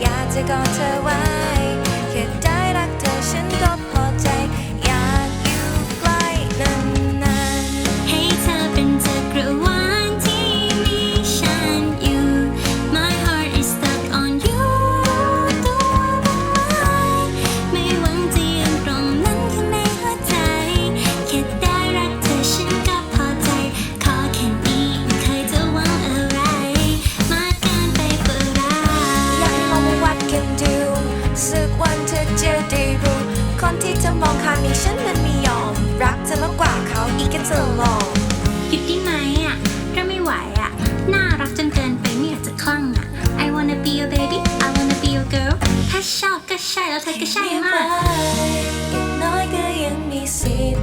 อยากจะกอดเธอไว้ สักวันเธอจะได้รู้ คนที่เธอมองข้างนี้ฉันนั้นไม่ยอม รักเธอมากกว่าเขาอีกกันตลอดหยุดได้ไหมอะเราไม่ไหวอะ น่ารักจนเกินไปไม่อยากจะคลั่งอะ I wanna be your baby I wanna be your girl ถ้าชอบก็ใช่แล้วเธอก็ใช่มากอย่างน้อยก็ยังมีสิทธิ์